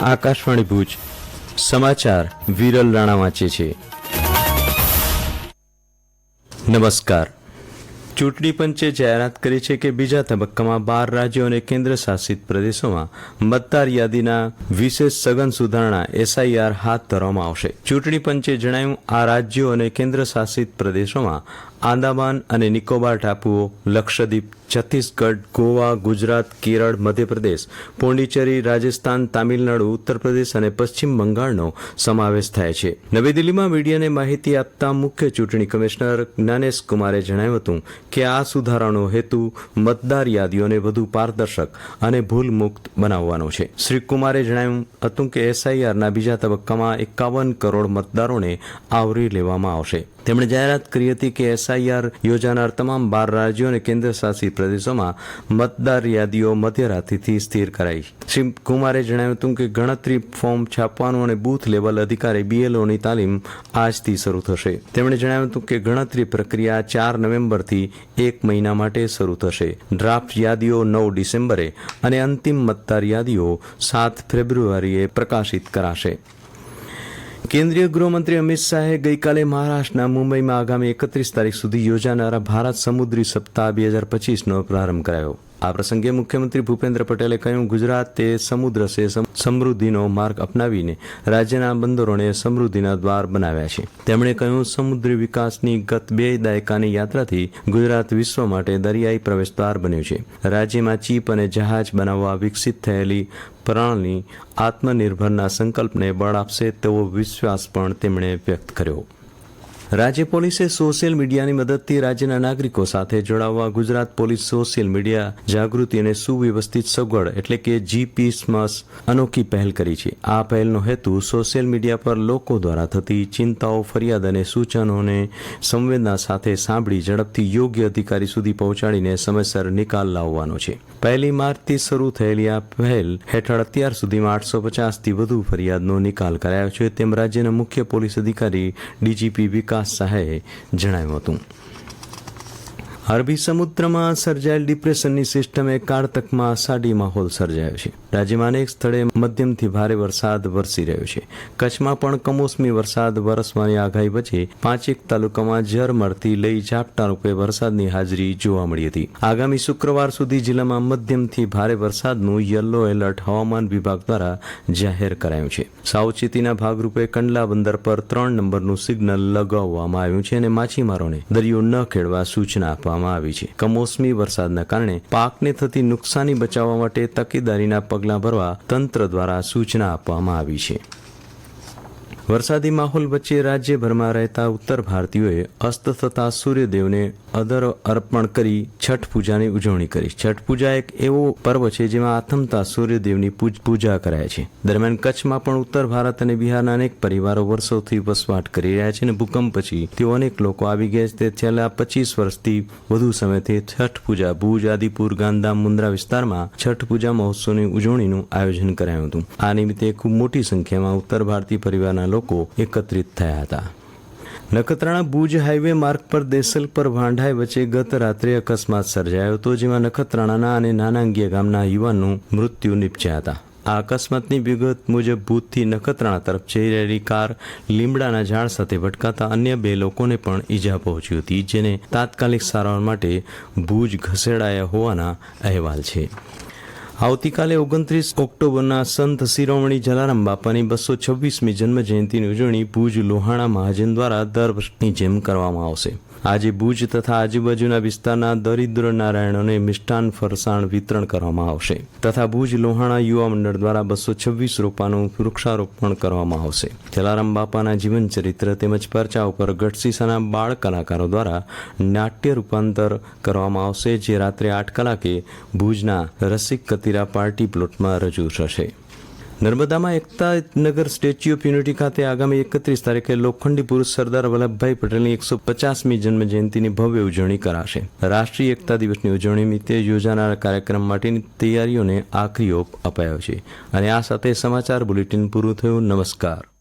આકાશવાણી ભુજ. સમાચાર વિરલ રાણા વાંચે છે. નમસ્કાર. ચૂંટણી પંચે જાહેરાત કરી છે કે બીજા તબક્કામાં બાર રાજ્યો અને કેન્દ્ર શાસિત પ્રદેશોમાં મતદાર યાદીના વિશેષ સઘન સુધારણા એસઆઈઆર હાથ ધરવામાં આવશે. ચૂંટણી પંચે જણાવ્યું, આ રાજ્યો અને કેન્દ્ર શાસિત પ્રદેશોમાં આંદામાન અને નિકોબાર ટાપુઓ, લક્ષદ્વીપ, છત્તીસગઢ, ગોવા, ગુજરાત, કેરળ, મધ્યપ્રદેશ, પોંડિચેરી, રાજસ્થાન, તામિલનાડુ ઉત્તર પ્રદેશ અને પશ્ચિમ બંગાળનો સમાવેશ થાય છે. નવી દિલ્હીમાં મીડિયાને માહિતી આપતા મુખ્ય ચૂંટણી કમિશનર જ્ઞાનેશ કુમારે જણાવ્યું હતું કે આ સુધારાનો હેતુ મતદાર યાદીઓને વધુ પારદર્શક અને ભૂલમુક્ત બનાવવાનો છે. શ્રી કુમારે જણાવ્યું હતું કે એસઆઈઆરના બીજા તબક્કામાં એકાવન કરોડ મતદારોને આવરી લેવામાં આવશે. તેમણે જાહેરાત કરી હતી કે એસઆઈઆર યોજાનાર તમામ બાર રાજ્યો અને કેન્દ્ર શાસિત પ્રદેશોમાં મતદાર યાદીઓ મધ્યરાત્રિથી સ્થિર કરાઈ. શ્રી કુમારે જણાવ્યું હતું કે ગણતરી ફોર્મ છાપવાનું અને બૂથ લેવલ અધિકારી બીએલઓની તાલીમ આજથી શરૂ થશે. તેમણે જણાવ્યું હતું કે ગણતરી પ્રક્રિયા ચાર નવેમ્બરથી એક મહિના માટે શરૂ થશે. ડ્રાફ્ટ યાદીઓ નવ ડિસેમ્બરે અને અંતિમ મતદાર યાદીઓ સાત ફેબ્રુઆરીએ પ્રકાશિત કરાશે. કેન્દ્રીય ગૃહમંત્રી અમિત શાહે ગઈકાલે મહારાષ્ટ્રના મુંબઈમાં આગામી એકત્રીસ તારીખ સુધી યોજાનારા ભારત સમુદ્રી સપ્તાહ બે હજાર પચીસનો પ્રારંભ કરાયો. આ પ્રસંગે મુખ્યમંત્રી ભૂપેન્દ્ર પટેલે કહ્યું, ગુજરાતે સમુદ્ર છે સમૃદ્ધિનો માર્ગ અપનાવીને રાજ્યના બંદરોને સમૃદ્ધિના દ્વાર બનાવ્યા છે. તેમણે કહ્યું, સમુદ્રી વિકાસની ગત બે દાયકાની યાત્રાથી ગુજરાત વિશ્વ માટે દરિયાઈ પ્રવેશદ્વાર બન્યું છે. રાજ્યમાં ચીપ અને જહાજ બનાવવા વિકસિત થયેલી પ્રણાલી આત્મનિર્ભરના સંકલ્પને બળ આપશે તેવો વિશ્વાસ પણ તેમણે વ્યક્ત કર્યો. રાજ્ય પોલીસે સોશિયલ મીડિયાની મદદથી રાજ્યના નાગરિકો સાથે જોડાવવા ગુજરાત પોલીસ સોશિયલ મીડિયા જાગૃતિ અને સુવ્યવસ્થિત સગવડ એટલે કે જીપી સ્મસ અનોખી પહેલ કરી છે. આ પહેલનો હેતુ સોશિયલ મીડિયા પર લોકો દ્વારા થતી ચિંતાઓ, ફરિયાદ અને સૂચનોને સંવેદના સાથે સાંભળી ઝડપથી યોગ્ય અધિકારી સુધી પહોંચાડીને સમયસર નિકાલ લાવવાનો છે. પહેલી માર્ચથી શરૂ થયેલી આ પહેલ હેઠળ અત્યાર સુધીમાં આઠસો પચાસથી વધુ ફરિયાદનો નિકાલ કરાયો છે. તેમ રાજ્યના મુખ્ય પોલીસ અધિકારી, ડીજીપી વિકાસ શાહે જણાવ્યું હતું. અરબી સમુદ્રમાં સર્જાયેલ ડિપ્રેશનની સિસ્ટમે કારતકમાં અષાઢી માહોલ સર્જાયો છે. રાજ્યમાં અનેક સ્થળે મધ્યમથી ભારે વરસાદ વરસી રહ્યો છે. કચ્છમાં પણ કમોસમી વરસાદ વરસવાની આગાહી વચ્ચે પાંચેક તાલુકામાં ઝરમરથી લઈ ઝાપટા રૂપે વરસાદની હાજરી જોવા મળી હતી. આગામી શુક્રવાર સુધી જિલ્લામાં મધ્યમથી ભારે વરસાદનું યલો એલર્ટ હવામાન વિભાગ દ્વારા જાહેર કરાયું છે. સાવચેતીના ભાગરૂપે કંડલા બંદર પર ત્રણ નંબરનું સિગ્નલ લગાવવામાં આવ્યું છે અને માછીમારોને દરિયો ન ખેડવા સૂચના આપવામાં આવી છે. કમોસમી વરસાદના કારણે પાકને થતી નુકસાની બચાવવા માટે તકેદારીના પગલાં ભરવા તંત્ર દ્વારા સૂચના આપવામાં આવી છે. વરસાદી માહોલ વચ્ચે રાજ્યભરમાં રહેતા ઉત્તર ભારતીયોએ અસ્ત થતા સૂર્યદેવને અદર અર્પણ કરી છઠ પૂજાની ઉજવણી કરી. છઠ પૂજા એક એવો પર્વ છે જેમાં આથમતા સૂર્યદેવની પૂજા કરાય છે. દરમિયાન કચ્છમાં પણ ઉત્તર ભારત અને બિહારના અનેક પરિવારો વર્ષોથી વસવાટ કરી રહ્યા છે અને ભૂકંપ પછી તેઓ અનેક લોકો આવી ગયા છે. તે છેલ્લા પચીસ વર્ષથી વધુ સમયથી છઠ પૂજા ભુજ, આદિપુર ગાંધામ મુન્દ્રા વિસ્તારમાં છઠ પૂજા મહોત્સવની ઉજવણીનું આયોજન કરાયું હતું. આ નિમિત્તે ખૂબ મોટી સંખ્યામાં ઉત્તર ભારતીય પરિવારના લોકો એકત્રિત થયા હતા. નખત્રાણા ભુજ હાઈવે માર્ગ પર દેસલ પર ભાંડાઈ વચ્ચે ગત રાત્રે અકસ્માત સર્જાયો હતો, જેમાં નખત્રાણાના અને નાનાંગીયા ગામના યુવાનનું મૃત્યુ નીપજ્યા હતા. આ અકસ્માતની વિગત મુજબ ભૂતથી નખત્રાણા તરફ જઈ રહેલી કાર લીમડાના ઝાડ સાથે ભટકાતા અન્ય બે લોકોને પણ ઈજા પહોંચી હતી, જેને તાત્કાલિક સારવાર માટે ભુજ ખસેડાયા હોવાના અહેવાલ છે. આવતીકાલે ઓગણત્રીસ ઓક્ટોબરના સંત શિરોમણી જલારામ બાપાની બસો છવ્વીસમી જન્મ જયંતિની ઉજવણી ભુજ, લોહાણા મહાજન દ્વારા દર વર્ષની જેમ કરવામાં આવશે. આજે ભુજ તથા આજુબાજુના વિસ્તારના દરિદ્ર નારાયણોને મિષ્ટાન ફરસાણ વિતરણ કરવામાં આવશે તથા ભુજ લોહાણા યુવા મંડળ દ્વારા બસો છવ્વીસ રોપાનું વૃક્ષારોપણ કરવામાં આવશે. જલારામ બાપાના જીવન ચરિત્ર તેમજ પરચા ઉપર ગઢસીસાના બાળ કલાકારો દ્વારા નાટ્ય રૂપાંતર કરવામાં આવશે જે રાત્રે આઠ કલાકે ભુજના રસિક કતીરા પાર્ટી પ્લોટમાં રજૂ થશે. નર્મદામાં એકતા નગર સ્ટેચ્યુ ઓફ યુનિટી ખાતે આગામી એકત્રીસ તારીખે લોખંડી પુરુષ સરદાર વલ્લભભાઈ પટેલની એકસો પચાસમી જન્મ જયંતિની ભવ્ય ઉજવણી કરાશે. રાષ્ટ્રીય એકતા દિવસની ઉજવણી નિમિત્તે યોજાનાર કાર્યક્રમ માટેની તૈયારીઓને આખરી ઓપ અપાયો છે. અને આ સાથે સમાચાર બુલેટિન પૂરું થયું. નમસ્કાર.